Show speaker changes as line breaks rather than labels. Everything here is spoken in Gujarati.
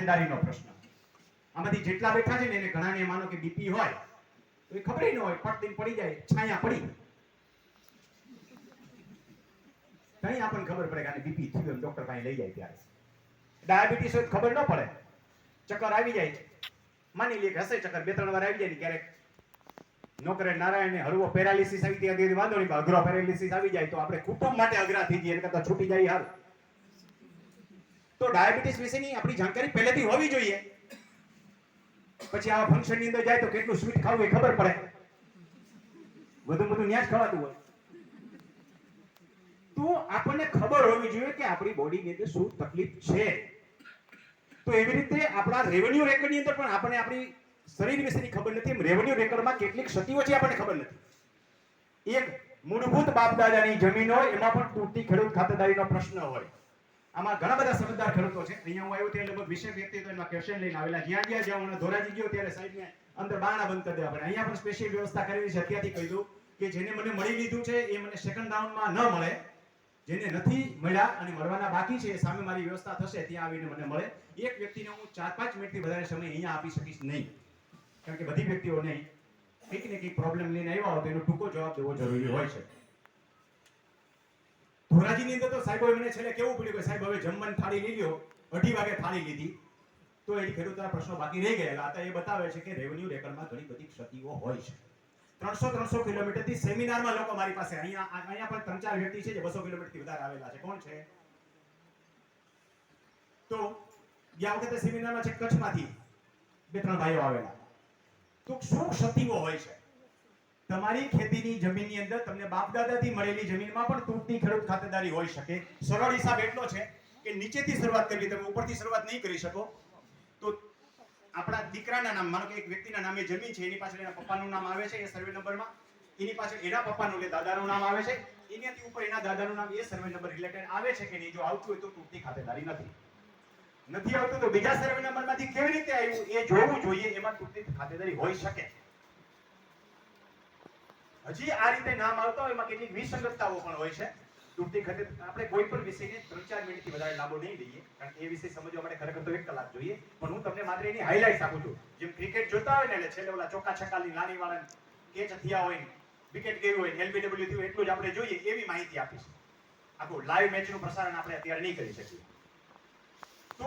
ખાતેદારીનો પ્રશ્ન. આમાંથી જેટલા બેઠા છે ને એને ઘણાને માનો કે બીપી હોય, તો એ ખબર ન હોય, પટ પડી જાય, છાયા પડી. તઈ આપણને ખબર પડે કે બીપી થયું એમ ડોક્ટર પાસે લઈ જાય ત્યારે. ડાયાબિટીસ હોય ખબર ન પડે. ચક્કર આવી જાય. માની લે કે હશે ચક્કર, બે, ત્રણ વાર આવી જાય ને ક્યારેક. નોકરે નારાયણને હળવો પેરાલિસિસ આવી ત્યાં વાંધો નહીં અઘરો પેરાલિસિસ આવી જાય તો આપણે કુટુંબ માટે અઘરા થઈ જઈએ એને કરતા છૂટી જાય હાલ તો ડાયાબિટીસ વિશેની આપણી જાણકારી પહેલેથી હોવી જોઈએ. પછી આવા ફંક્શનની અંદર જાય તો કેટલું સ્વીટ ખાવું એ ખબર પડે. વધુ બધું ન્યાજ ખવાતું હોય. તો આપણને ખબર હોવી જોઈએ કે આપણી બોડીની અંદર શું તકલીફ છે. તો એવી રીતે આપણા રેવન્યુ રેકર્ડની અંદર પણ આપણને આપણી શરીર વિશેની ખબર નથી. એમ રેવન્યુ રેકર્ડમાં કેટલીક ક્ષતિઓ છે આપણને ખબર નથી. એક મૂળભૂત બાપ દાદાની જમીન હોય, એમાં પણ તૂટતી ખેડૂત ખાતેદારીનો પ્રશ્ન હોય. આમાં ઘણા બધા સમજદાર ખેડૂતો છે. અહીંયા હું આવ્યો ત્યારે લગભગ વિશે વ્યક્તિ તો એમાં ક્વેશ્ચન લઈને આવેલા. જ્યાં જ્યાં જ્યાં હું ધોરાજી ગયો ત્યારે સાહેબને અંદર બારણા બંધ કરી દેવા પડે. અહીંયા પણ સ્પેશિયલ વ્યવસ્થા કરેલી છે. અત્યારથી કહી દઉં કે જેને મને મળી લીધું છે એ મને સેકન્ડ રાઉન્ડમાં ન મળે. જેને નથી મળ્યા અને મળવાના બાકી છે સામે મારી વ્યવસ્થા થશે, ત્યાં આવીને મને મળે. એક વ્યક્તિને હું ચાર પાંચ મિનિટથી વધારે સમય અહીંયા આપી શકીશ નહીં. કારણ કે બધી વ્યક્તિઓને કંઈક ને કંઈક પ્રોબ્લેમ લઈને આવ્યા હોય તો એનો ટૂંકો જવાબ દેવો જરૂરી હોય છે. ધોરાજીની અંદર તો સાહેબોએ મને છેલ્લે કેવું પડ્યું કે સાહેબ, હવે જમવાની થાળી લઈ લ્યો. અઢી વાગે થાળી લીધી. તો એ ખેડૂતોના પ્રશ્નો બાકી રહી ગયેલા. હતા એ બતાવે છે કે રેવન્યુ રેકર્ડમાં ઘણી બધી ક્ષતિઓ હોય છે. ત્રણસો ત્રણસો કિલોમીટરથી સેમિનારમાં લોકો મારી પાસે અહીંયા અહીંયા પણ ત્રણ ચાર વ્યક્તિ છે જે બસો કિલોમીટરથી વધારે આવેલા છે. કોણ છે? તો ગયા વખતે સેમિનારમાં છે કચ્છમાંથી બે ત્રણ ભાઈઓ આવેલા. તો શું ક્ષતિઓ હોય છે? તમારી ખેતીની જમીનની અંદર તમને બાપ દાદાથી મળેલી જમીનમાં પણ તૂટની ખેડૂત ખાતેદારી હોઈ શકે. સરળ હિસાબ એટલો છે કે નીચેથી શરૂઆત કરવી, તમે ઉપરથી શરૂઆત નહીં કરી શકો. તો આપણા દીકરાના નામ, માનો કે એક વ્યક્તિના નામે જમીન છે, એની પાછળ એના પપ્પાનું નામ આવે છે, એ સર્વે નંબરમાં એની પાછળ એના પપ્પાનું એટલે દાદાનું નામ આવે છે. એનાથી ઉપર એના દાદાનું નામ એ સર્વે નંબર રિલેટેડ આવે છે કે નહીં? જો આવતું હોય તો તૂટતી ખાતેદારી નથી. નથી આવતું તો બીજા સર્વે નંબરમાંથી કેવી રીતે આવ્યું એ જોવું જોઈએ. એમાં તૂટતી ખાતેદારી હોઈ શકે. હજી આ રીતે નામ આવતા હોય એમાં કેટલીક વિસંગતતાઓ પણ હોય છે. તૂટતી ખાતે આપણે કોઈ પણ વિષયને ત્રણ ચાર મિનિટથી વધારે લાંબો નહીં લઈએ, કારણ કે એ વિષય સમજવા માટે ખરેખર તો એક કલાક જોઈએ. પણ હું તમને માત્ર એની હાઇલાઇટ્સ આપું છું. જેમ ક્રિકેટ જોતા હોય ને, એટલે છેલ્લે ઓલા ચોકા છક્કાની નાની વાળા કેચ થયા હોય વિકેટ ગઈ હોય એલબીડબ્લ્યુ થયું એટલું જ આપણે જોઈએ એવી માહિતી આપીશ. આખું લાઈવ મેચનું પ્રસારણ આપણે અત્યારે નહીં કરી શકીએ. તો